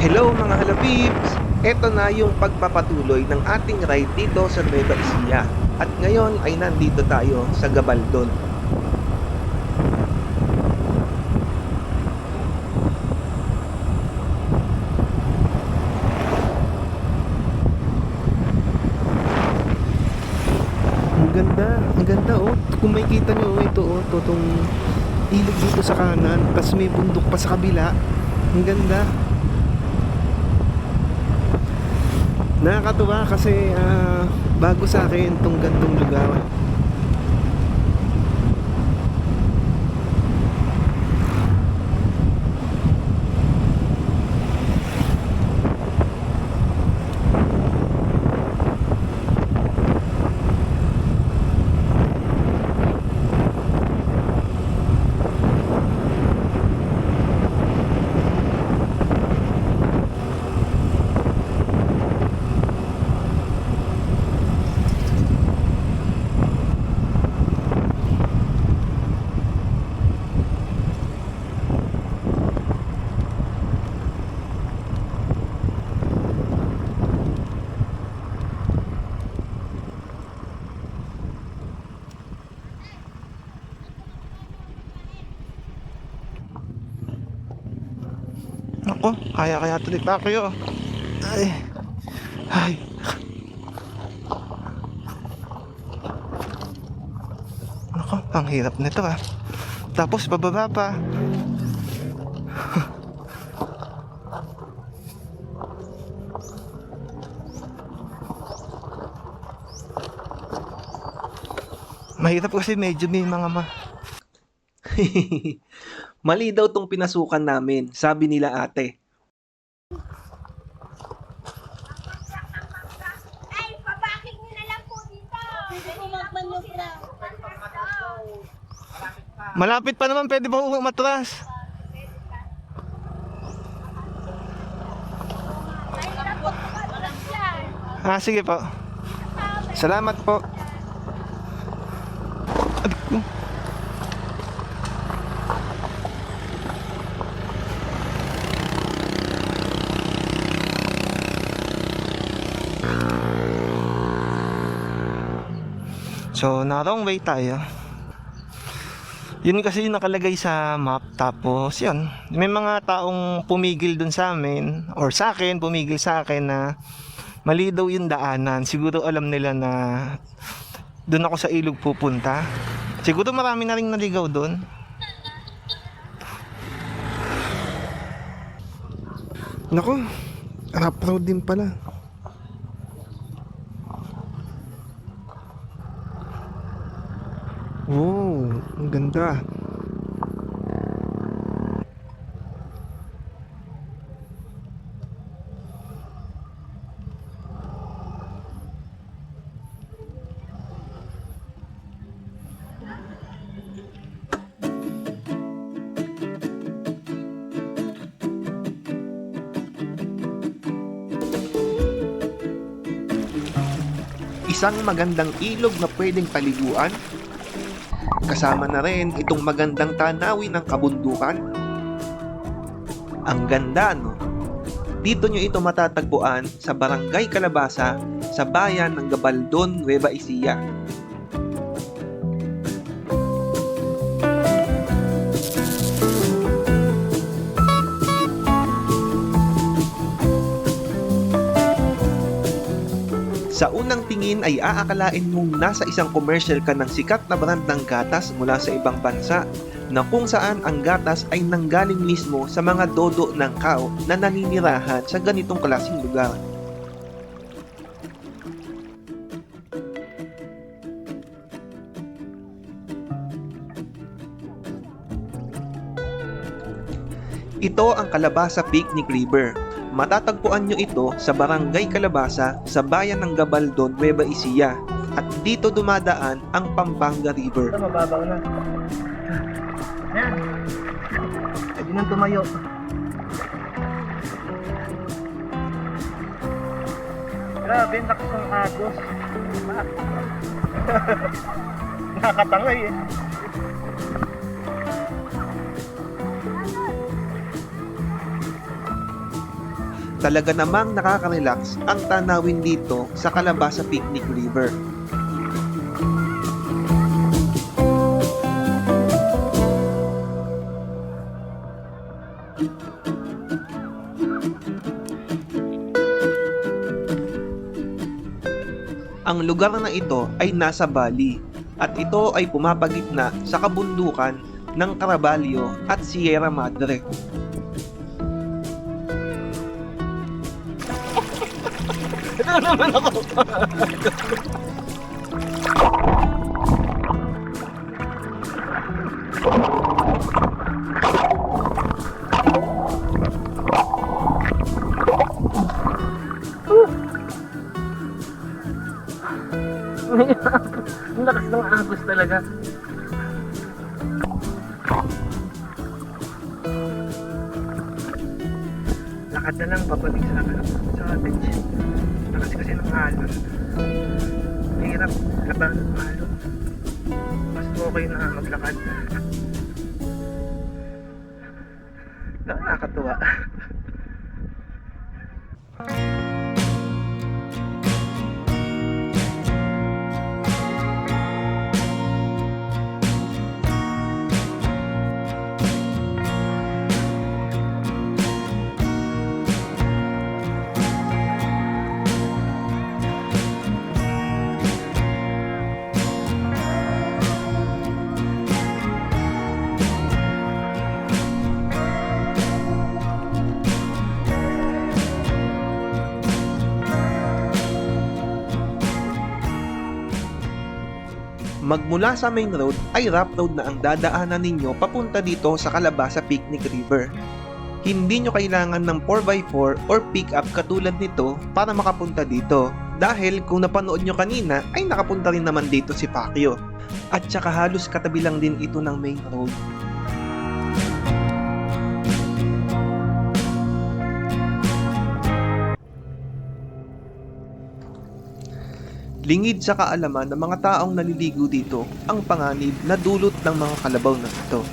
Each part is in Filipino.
Hello mga halapibs! Ito na yung pagpapatuloy ng ating ride dito sa Nueva Ecija. At ngayon ay nandito tayo sa Gabaldon. Ang ganda, ang ganda oh. Kung makikita nyo oh, ito oh, totong ilog dito sa kanan, tapos may bundok pa sa kabila. Ang ganda. Nakakatuwa kasi ah, bago sa akin tong gandong lugar. Ako, kaya-kaya tuloy pa kayo. Ay. Ay. Ako, ang hirap nito ah. Tapos bababa pa. Mahirap kasi medyo may mga ma... Mali daw tong pinasukan namin, sabi nila ate. Ay, pabakit nyo na lang po dito. Pwede po magmanubra. Malapit pa naman, pwede ba umatras? Ah, sige po. Salamat po. So, na wrong way tayo. Yun kasi yung nakalagay sa map tapos yun, may mga taong pumigil dun sa amin or sa akin, pumigil sa akin na mali daw yung daanan. Siguro alam nila na doon ako sa ilog pupunta. Siguro marami na rin naligaw doon. Nako, rough road din pala. Wow, ang ganda. Isang magandang ilog na pwedeng paliguan. Kasama na rin itong magandang tanawin ng kabundukan. Ang ganda, no? Dito nyo ito matatagpuan sa Barangay Calabasa sa bayan ng Gabaldon, Nueva Ecija. Sa unang tingin ay aakalain mong nasa isang commercial ka ng sikat na brand ng gatas mula sa ibang bansa na kung saan ang gatas ay nanggaling mismo sa mga dodo ng kao na naninirahan sa ganitong klaseng lugar. Ito ang Calabasa Picnic River. Matatagpuan nyo ito sa Barangay Calabasa sa bayan ng Gabaldon, Nueva Ecija. At dito dumadaan ang Pampanga River. Ito, mababaw na. Ayan. Pwede nang tumayo. Grabe, lakas ng agos. Nakakatangay eh. Talaga namang nakaka-relax ang tanawin dito sa Calabasa Picnic River. Ang lugar na ito ay nasa Bali at ito ay pumapagitna sa kabundukan ng Caraballo at Sierra Madre. Ang lakas ng agos talaga. Lakad na lang babalik sa sa Nakakatuwa. Magmula sa main road ay rough road na ang dadaanan ninyo papunta dito sa Calabasa Picnic River. Hindi nyo kailangan ng 4x4 or pick-up katulad nito para makapunta dito. Dahil kung napanood nyo kanina ay nakapunta rin naman dito si Pacquiao. At saka halos katabi lang din ito ng main road. Lingid sa kaalaman ng mga taong naliligo dito ang panganib na dulot ng mga kalabaw na ito.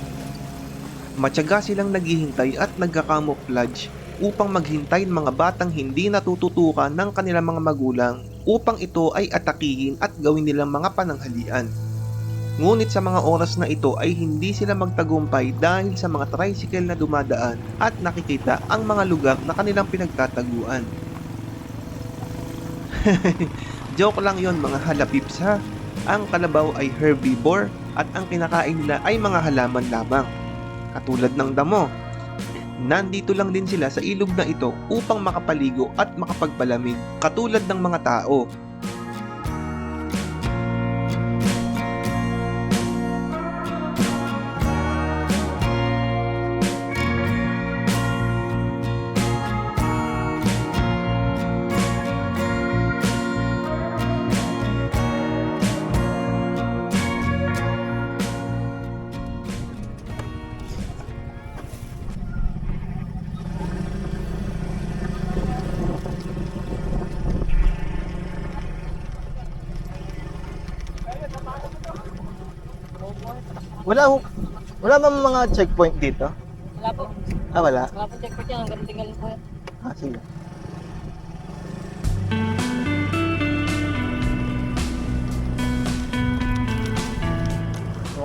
Matyaga silang naghihintay at nagkakamuflage upang maghintay ng mga batang hindi natututukan ng kanilang mga magulang upang ito ay atakihin at gawin nilang mga pananghalian. Ngunit sa mga oras na ito ay hindi sila magtagumpay dahil sa mga tricycle na dumadaan at nakikita ang mga lugar na kanilang pinagtataguan. Joke lang yon mga halapips ha. Ang kalabaw ay herbivore at ang kinakain nila ay mga halaman lamang. Katulad ng damo. Nandito lang din sila sa ilog na ito upang makapaligo at makapagpalamig katulad ng mga tao. Wala ho, wala bang mga checkpoint dito? Wala po. Ah, wala. Wala po checkpoint yan. Hanggang tinggal po. Ah, sige.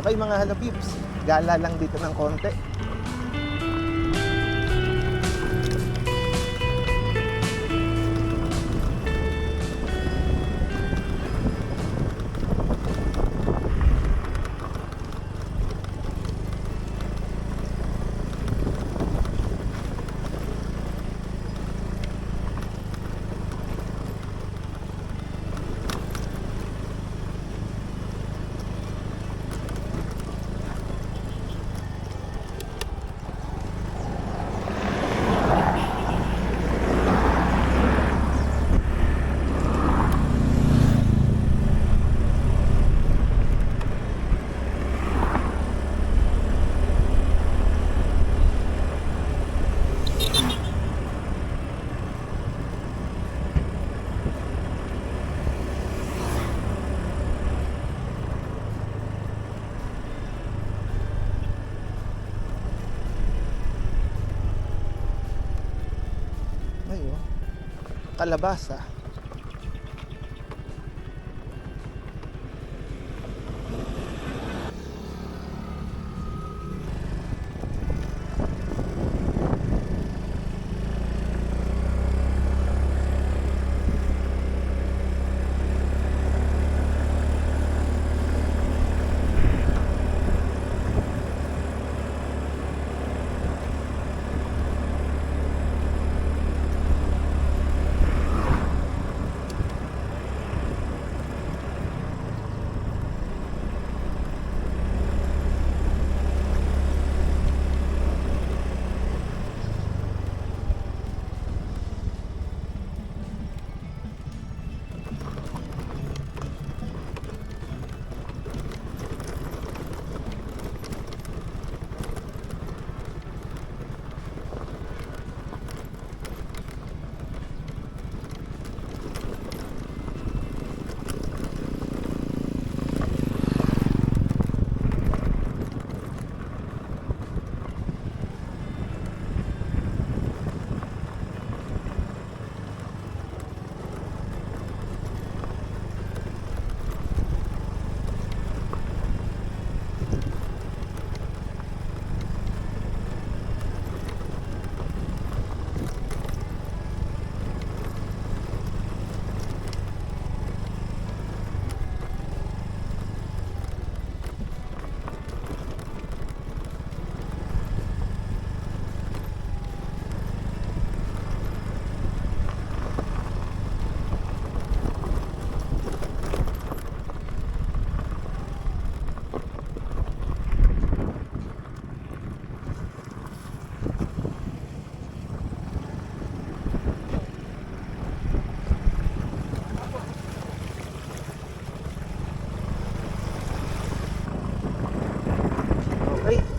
Okay mga halapips, gala lang dito ng konti. Kalabasa. Okay,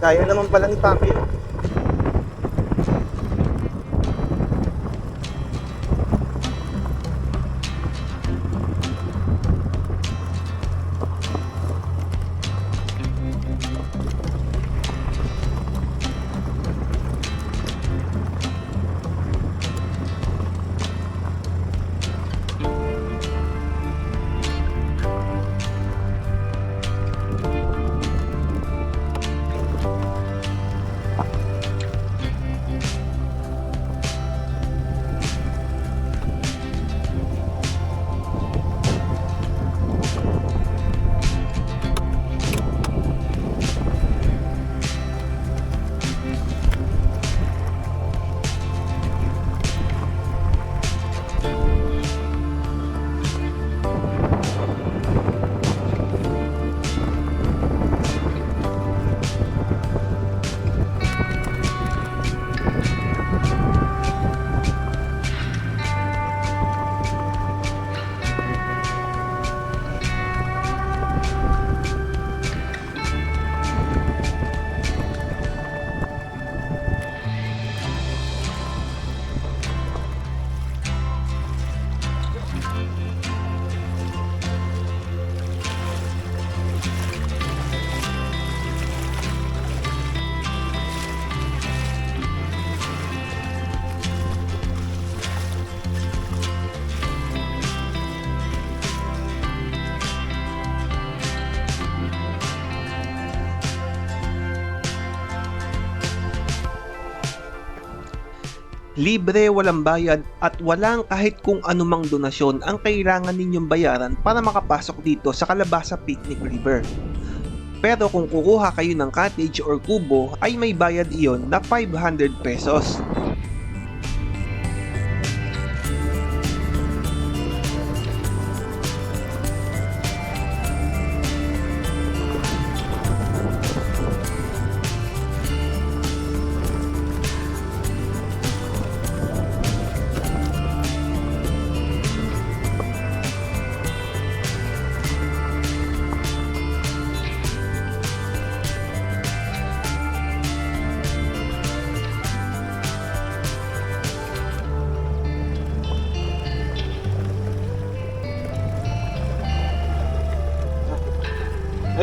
kaya naman pala ni Libre, walang bayad at walang kahit kung anumang donasyon ang kailangan ninyong bayaran para makapasok dito sa Kalabasa Picnic River. Pero kung kukuha kayo ng cottage or kubo ay may bayad iyon na 500 pesos.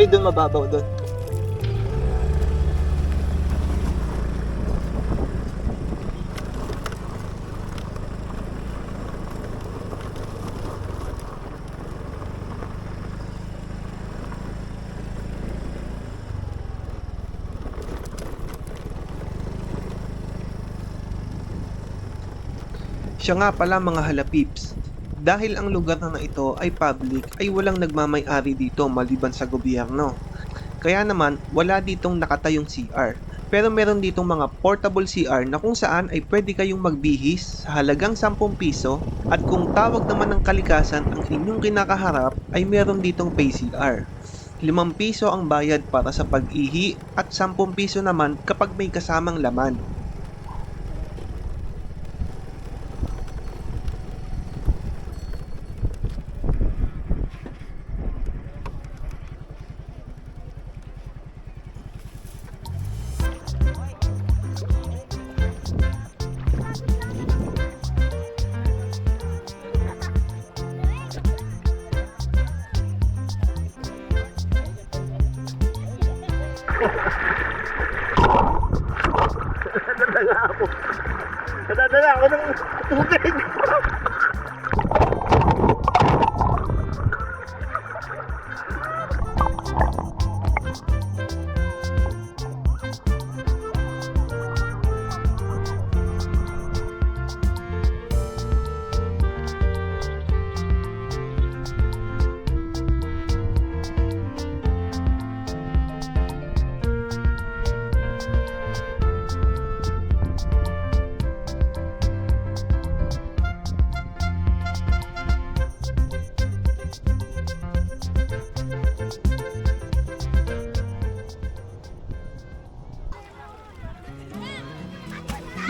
Ay, doon mababaw doon. Siya nga pala mga halapips, dahil ang lugar na ito ay public ay walang nagmamay-ari dito maliban sa gobyerno. Kaya naman wala ditong nakatayong CR. Pero meron ditong mga portable CR na kung saan ay pwede kayong magbihis sa halagang 10 piso at kung tawag naman ng kalikasan ang inyong kinakaharap ay meron ditong pay CR. 5 piso ang bayad para sa pag-ihi at 10 piso naman kapag may kasamang laman.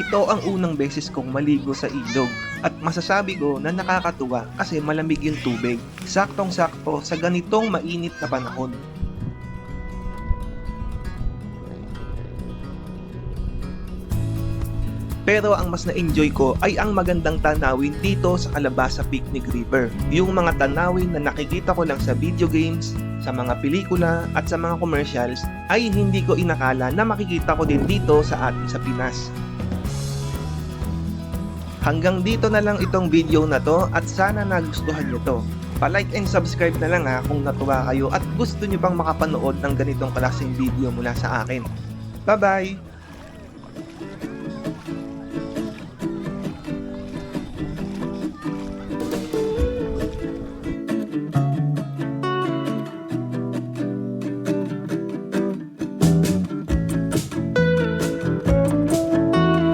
Ito ang unang beses kong maligo sa ilog at masasabi ko na nakakatuwa kasi malamig yung tubig. Saktong-sakto sa ganitong mainit na panahon. Pero ang mas na-enjoy ko ay ang magandang tanawin dito sa Calabasa Picnic River. Yung mga tanawin na nakikita ko lang sa video games, sa mga pelikula at sa mga commercials ay hindi ko inakala na makikita ko din dito sa atin sa Pinas. Hanggang dito na lang itong video na to at sana nagustuhan nyo to. Pa-like and subscribe na lang ha kung natuwa kayo at gusto nyo bang makapanood ng ganitong klaseng video mula sa akin. Bye-bye!